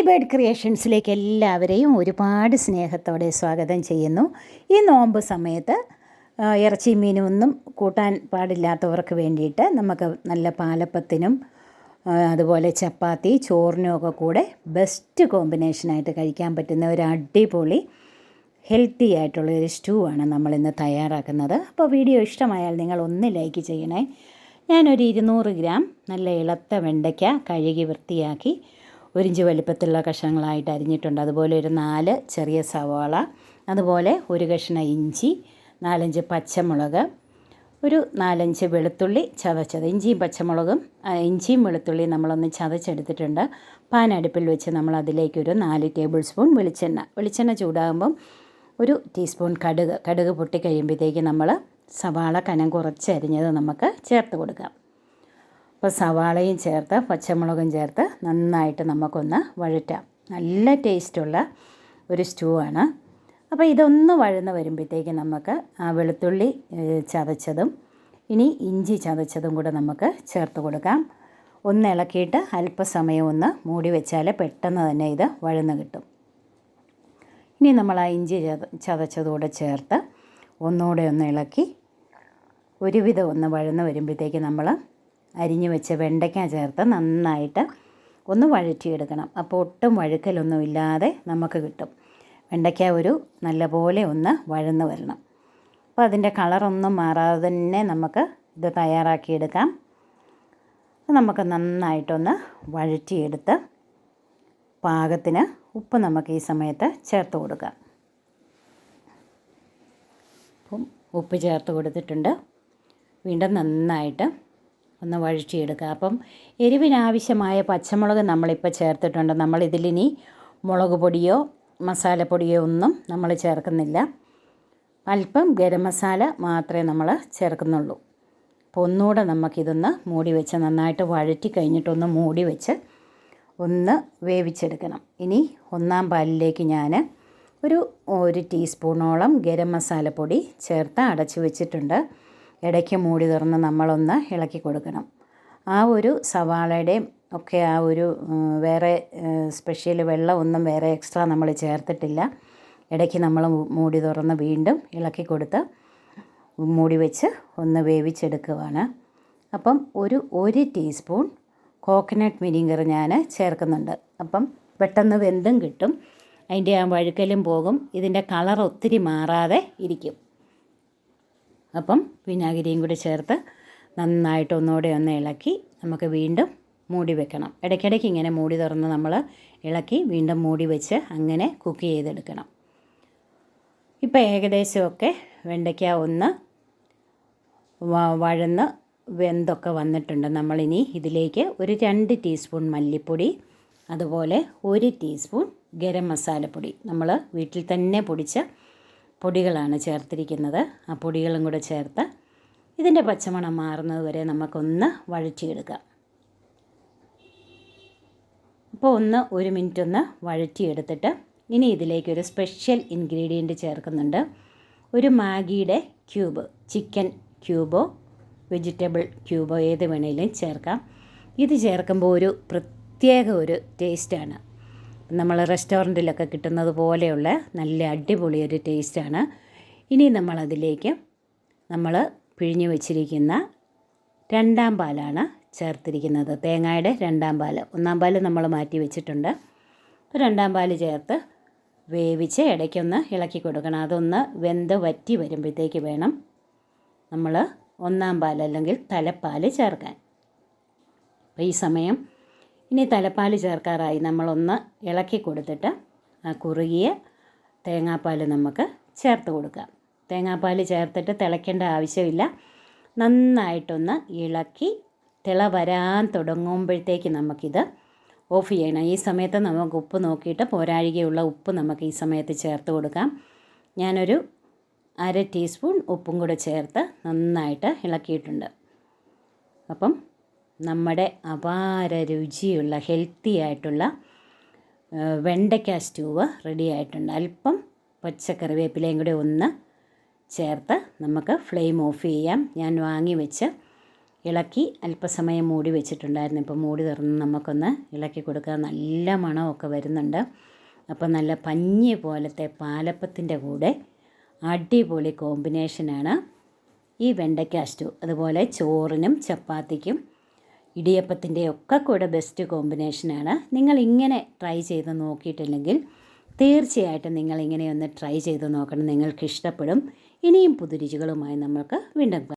Lady bird ക്രിയേഷൻസിലേക്ക് എല്ലാവരെയും ഒരുപാട് സ്നേഹത്തോടെ സ്വാഗതം ചെയ്യുന്നു. ഈ നോമ്പ് സമയത്ത് ഇറച്ചി മീനും ഒന്നും കൂട്ടാൻ പാടില്ലാത്തവർക്ക് വേണ്ടിയിട്ട് നമുക്ക് നല്ല പാലപ്പത്തിനും അതുപോലെ ചപ്പാത്തി ചോറിനും ഒക്കെ കൂടെ ബെസ്റ്റ് കോമ്പിനേഷനായിട്ട് കഴിക്കാൻ പറ്റുന്ന ഒരു അടിപൊളി ഹെൽത്തി ആയിട്ടുള്ള ഒരു സ്റ്റൂ ആണ് നമ്മളിന്ന് തയ്യാറാക്കുന്നത്. അപ്പോൾ വീഡിയോ ഇഷ്ടമായാൽ നിങ്ങൾ ഒന്ന് ലൈക്ക് ചെയ്യണേ. ഞാനൊരു ഇരുന്നൂറ് ഗ്രാം നല്ല ഇളത്ത വെണ്ടയ്ക്ക കഴുകി വൃത്തിയാക്കി ഒരിഞ്ച് വലിപ്പത്തിലുള്ള കഷ്ണങ്ങളായിട്ട് അരിഞ്ഞിട്ടുണ്ട്. അതുപോലെ ഒരു നാല് ചെറിയ സവാള അതുപോലെ ഒരു കഷ്ണം ഇഞ്ചി നാലഞ്ച് പച്ചമുളക് ഒരു നാലഞ്ച് വെളുത്തുള്ളി ചതച്ചത്. ഇഞ്ചിയും പച്ചമുളകും ഇഞ്ചിയും വെളുത്തുള്ളിയും നമ്മളൊന്ന് ചതച്ചെടുത്തിട്ടുണ്ട്. പാൻ അടുപ്പിൽ വെച്ച് നമ്മൾ അതിലേക്കൊരു നാല് ടേബിൾ സ്പൂൺ വെളിച്ചെണ്ണ. വെളിച്ചെണ്ണ ചൂടാകുമ്പം ഒരു ടീസ്പൂൺ കടുക് കടുക് പൊട്ടിക്കഴിയുമ്പോഴത്തേക്ക് നമ്മൾ സവാള കനം കുറച്ച് അരിഞ്ഞത് നമുക്ക് ചേർത്ത് കൊടുക്കാം. അപ്പോൾ സവാളയും ചേർത്ത് പച്ചമുളകും ചേർത്ത് നന്നായിട്ട് നമുക്കൊന്ന് വഴറ്റാം. നല്ല ടേസ്റ്റുള്ള ഒരു സ്റ്റൂ ആണ് അപ്പോൾ ഇതൊന്ന് വഴന്ന് വരുമ്പോഴത്തേക്ക് നമുക്ക് ആ വെളുത്തുള്ളി ചതച്ചതും ഇനി ഇഞ്ചി ചതച്ചതും കൂടെ നമുക്ക് ചേർത്ത് കൊടുക്കാം. ഒന്ന് ഇളക്കിയിട്ട് അല്പസമയം ഒന്ന് മൂടി വെച്ചാൽ പെട്ടെന്ന് തന്നെ ഇത് വഴന്ന് കിട്ടും. ഇനി നമ്മൾ ആ ഇഞ്ചി ചത ചതച്ചതുകൂടെ ചേർത്ത് ഒന്നുകൂടെ ഒന്ന് ഇളക്കി ഒരുവിധം ഒന്ന് വഴന്ന് വരുമ്പോഴത്തേക്ക് നമ്മൾ അരിഞ്ഞു വെച്ച വെണ്ടയ്ക്ക ചേർത്ത് നന്നായിട്ട് ഒന്ന് വഴറ്റിയെടുക്കണം. അപ്പോൾ ഒട്ടും വഴുക്കലൊന്നും ഇല്ലാതെ നമുക്ക് കിട്ടും. വെണ്ടയ്ക്ക ഒരു നല്ലപോലെ ഒന്ന് വഴന്ന് വരണം. അപ്പോൾ അതിന്റെ കളറൊന്നും മാറാതെ തന്നെ നമുക്ക് ഇത് തയ്യാറാക്കിയെടുക്കാം. നമുക്ക് നന്നായിട്ടൊന്ന് വഴറ്റിയെടുത്ത് പാകത്തിന് ഉപ്പ് നമുക്ക് ഈ സമയത്ത് ചേർത്ത് കൊടുക്കാം. ഉപ്പ് ചേർത്ത് കൊടുത്തിട്ടുണ്ട്. വീണ്ടും നന്നായിട്ട് ഒന്ന് വഴറ്റിയെടുക്കുക. അപ്പം എരിവിനാവശ്യമായ പച്ചമുളക് നമ്മളിപ്പോൾ ചേർത്തിട്ടുണ്ട്. നമ്മളിതിലിനി മുളക് പൊടിയോ മസാലപ്പൊടിയോ ഒന്നും നമ്മൾ ചേർക്കുന്നില്ല. അല്പം ഗരം മസാല മാത്രമേ നമ്മൾ ചേർക്കുന്നുള്ളൂ. അപ്പോൾ ഒന്നുകൂടെ നമുക്കിതൊന്ന് മൂടി വെച്ച് നന്നായിട്ട് വഴറ്റി കഴിഞ്ഞിട്ടൊന്ന് മൂടി വെച്ച് ഒന്ന് വേവിച്ചെടുക്കണം. ഇനി ഒന്നാം പാലിലേക്ക് ഞാൻ ഒരു ഒരു ടീസ്പൂണോളം ഗരം മസാലപ്പൊടി ചേർത്ത് അടച്ചു വെച്ചിട്ടുണ്ട്. ഇടയ്ക്ക് മൂടി തുറന്ന് നമ്മളൊന്ന് ഇളക്കി കൊടുക്കണം. ആ ഒരു സവാളയുടെയും ഒക്കെ ആ ഒരു വേറെ സ്പെഷ്യൽ വെള്ളമൊന്നും വേറെ എക്സ്ട്രാ നമ്മൾ ചേർത്തിട്ടില്ല. ഇടയ്ക്ക് നമ്മൾ മൂടി തുറന്ന് വീണ്ടും ഇളക്കി കൊടുത്ത് മൂടി വെച്ച് ഒന്ന് വേവിച്ചെടുക്കുവാണ്. അപ്പം ഒരു ഒരു ടീസ്പൂൺ കോക്കനട്ട് വിനീഗർ ഞാൻ ചേർക്കുന്നുണ്ട്. അപ്പം പെട്ടെന്ന് വെന്തും കിട്ടും. അതിന്റെ ആ വഴുക്കലും പോകും. ഇതിന്റെ കളർ ഒത്തിരി മാറാതെ ഇരിക്കും. അപ്പം വിനാഗിരിയും കൂടി ചേർത്ത് നന്നായിട്ട് ഒന്നുകൂടെ ഒന്ന് ഇളക്കി നമുക്ക് വീണ്ടും മൂടി വെക്കണം. ഇടയ്ക്കിടയ്ക്ക് ഇങ്ങനെ മൂടി തുറന്ന് നമ്മൾ ഇളക്കി വീണ്ടും മൂടി വെച്ച് അങ്ങനെ കുക്ക് ചെയ്തെടുക്കണം. ഇപ്പം ഏകദേശമൊക്കെ വെണ്ടയ്ക്ക ഒന്ന് വഴന്ന് വെന്തൊക്കെ വന്നിട്ടുണ്ട്. നമ്മളിനി ഇതിലേക്ക് ഒരു രണ്ട് ടീസ്പൂൺ മല്ലിപ്പൊടി അതുപോലെ ഒരു ടീസ്പൂൺ ഗരം മസാലപ്പൊടി നമ്മൾ വീട്ടിൽ തന്നെ പൊടിച്ച പൊടികളാണ് ചേർത്തിരിക്കുന്നത്. ആ പൊടികളും കൂടെ ചേർത്ത് ഇതിന്റെ പച്ചമണം മാറുന്നത് വരെ നമുക്കൊന്ന് വഴറ്റിയെടുക്കാം. അപ്പോൾ ഒന്ന് ഒരു മിനിറ്റ് ഒന്ന് വഴറ്റിയെടുത്തിട്ട് ഇനി ഇതിലേക്ക് ഒരു സ്പെഷ്യൽ ഇൻഗ്രീഡിയന്റ് ചേർക്കുന്നുണ്ട്. ഒരു മാഗിയുടെ ക്യൂബ് ചിക്കൻ ക്യൂബോ വെജിറ്റബിൾ ക്യൂബോ ഏത് വേണേലും ചേർക്കാം. ഇത് ചേർക്കുമ്പോൾ ഒരു പ്രത്യേക ഒരു ടേസ്റ്റാണ്. നമ്മൾ റെസ്റ്റോറന്റിലൊക്കെ കിട്ടുന്നത് പോലെയുള്ള നല്ല അടിപൊളി ഒരു ടേസ്റ്റാണ്. ഇനി നമ്മളതിലേക്ക് നമ്മൾ പിഴിഞ്ഞു വച്ചിരിക്കുന്ന രണ്ടാം പാലാണ് ചേർത്തിരിക്കുന്നത്. തേങ്ങയുടെ രണ്ടാം പാൽ. ഒന്നാം പാൽ നമ്മൾ മാറ്റി വെച്ചിട്ടുണ്ട്. രണ്ടാം പാൽ ചേർത്ത് വേവിച്ച് ഇടയ്ക്കൊന്ന് ഇളക്കി കൊടുക്കണം. അതൊന്ന് വെന്ത് വറ്റി വരുമ്പോഴത്തേക്ക് വേണം നമ്മൾ ഒന്നാം പാൽ അല്ലെങ്കിൽ തലപ്പാൽ ചേർക്കാൻ. അപ്പോൾ ഈ സമയം ഇനി തലപ്പാൽ ചേർക്കാറായി നമ്മളൊന്ന് ഇളക്കി കൊടുത്തിട്ട് ആ കുറുകിയ തേങ്ങാപ്പാൽ നമുക്ക് ചേർത്ത് കൊടുക്കാം. തേങ്ങാപ്പാൽ ചേർത്തിട്ട് തിളയ്ക്കേണ്ട ആവശ്യമില്ല. നന്നായിട്ടൊന്ന് ഇളക്കി തിള വരാൻ തുടങ്ങുമ്പോഴത്തേക്ക് നമുക്കിത് ഓഫ് ചെയ്യണം. ഈ സമയത്ത് നമുക്ക് ഉപ്പ് നോക്കിയിട്ട് പോരാഴികയുള്ള ഉപ്പ് നമുക്ക് ഈ സമയത്ത് ചേർത്ത് കൊടുക്കാം. ഞാനൊരു അര ടീസ്പൂൺ ഉപ്പും കൂടെ ചേർത്ത് നന്നായിട്ട് ഇളക്കിയിട്ടുണ്ട്. അപ്പം നമ്മുടെ അപാര രുചിയുള്ള ഹെൽത്തി ആയിട്ടുള്ള വെണ്ടയ്ക്ക സ്റ്റൂവ് റെഡി ആയിട്ടുണ്ട്. അല്പം പച്ചക്കറിവേപ്പിലയും കൂടെ ഒന്ന് ചേർത്ത് നമുക്ക് ഫ്ലെയിം ഓഫ് ചെയ്യാം. ഞാൻ വാങ്ങി വെച്ച് ഇളക്കി അല്പസമയം മൂടി വെച്ചിട്ടുണ്ടായിരുന്നു. ഇപ്പോൾ മൂടി തുറന്ന് നമുക്കൊന്ന് ഇളക്കി കൊടുക്കുക നല്ല മണമൊക്കെ വരുന്നുണ്ട്. അപ്പോൾ നല്ല പഞ്ഞി പോലത്തെ പാലപ്പത്തിന്റെ കൂടെ അടിപൊളി കോമ്പിനേഷനാണ് ഈ വെണ്ടയ്ക്ക സ്റ്റൂ. അതുപോലെ ചോറിനും ചപ്പാത്തിക്കും ഇടിയപ്പത്തിന്റെ ഒക്കെ കൂടെ ബെസ്റ്റ് കോമ്പിനേഷനാണ് നിങ്ങൾ ഇങ്ങനെ ട്രൈ ചെയ്ത് നോക്കിയിട്ടില്ലെങ്കിൽ തീർച്ചയായിട്ടും നിങ്ങൾ ഇങ്ങനെ ഒന്ന് ട്രൈ ചെയ്ത് നോക്കണം നിങ്ങൾക്ക് ഇഷ്ടപ്പെടും ഇനിയും പുതുരുചികളുമായി നമ്മൾക്ക് വീണ്ടും.